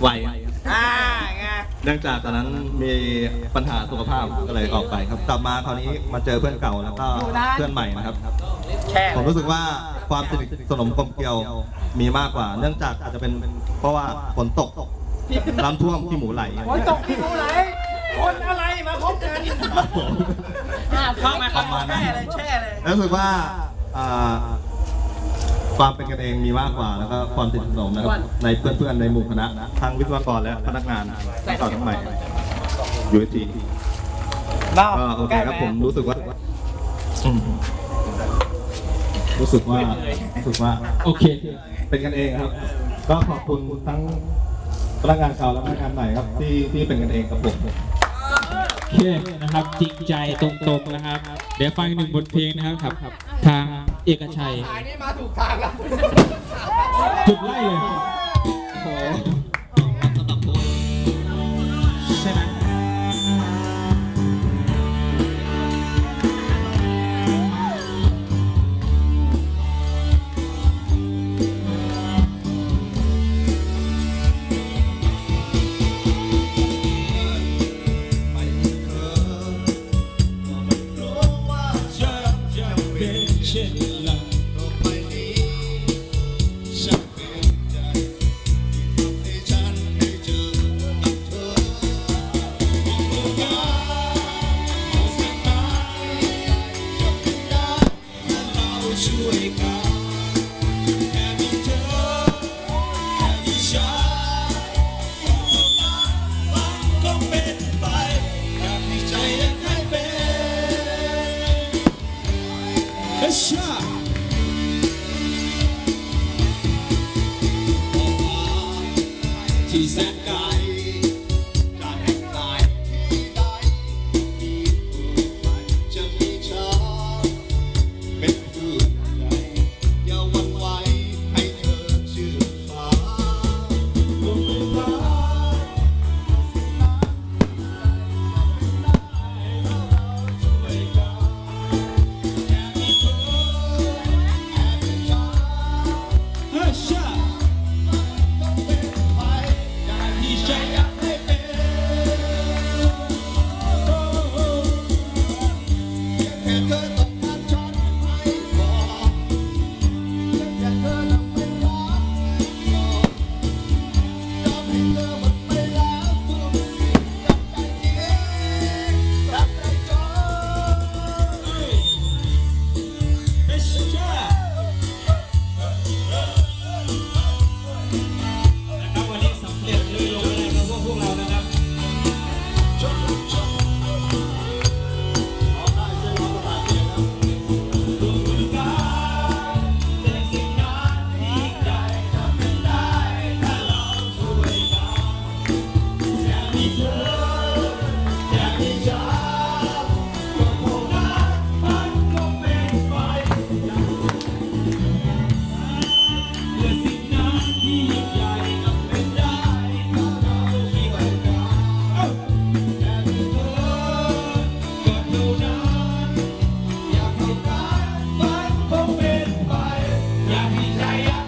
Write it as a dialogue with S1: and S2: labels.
S1: ไว
S2: อ่าไง
S1: เนื่องจากตอนนั้นมีปัญหาสุขภาพก็เลยออกไปครับกลับมาคราวนี้มาเจอเพื่อนเก่าแล้วก็เพื่อนใหม่นะครับ
S2: แช่
S1: ผมรู้สึกว่าความสนิทสนมกลมเกลียวมีมากกว่า เนื่องจากอาจจะเป็นเพราะว่าฝนตกน้ำท่วมที่หมูไหล
S2: ฝนตกที่หูไหลคนอะไรมาพบกันเข้ามาเข้ามาแช่เลยแช่เลย
S1: รู้สึกว่าอ่า ความเป็นกันเองมีมากกว่าแล้วก็ความสนิทสนมนะครับ ในเพื่อนๆในหมู่คณะทั้งวิศวกรและพนักงานทั้งเก่าทั้งใหม่ยูเอทีก็โอเคครับผมรู้สึกว่าอืมรู้สึกว่ารู้สึกว่า
S3: โอเค
S1: เป็นกันเองครับ ก็ขอบคุณทั้งพนักงานเก่าและพนักงานใหม่ครับ ที่ที่เป็นกันเองกับผม
S3: โอเคนะครับจริงใจตรงๆนะครับ เดี๋ยวฟังอีกหนึ่งบทเพลงนะครับครับ ทาง เอกชัย
S2: อันนี้มาถูกทางแล้ว
S3: จุดไล่เลย
S4: ที่ เ Yeah, yeah, yeah.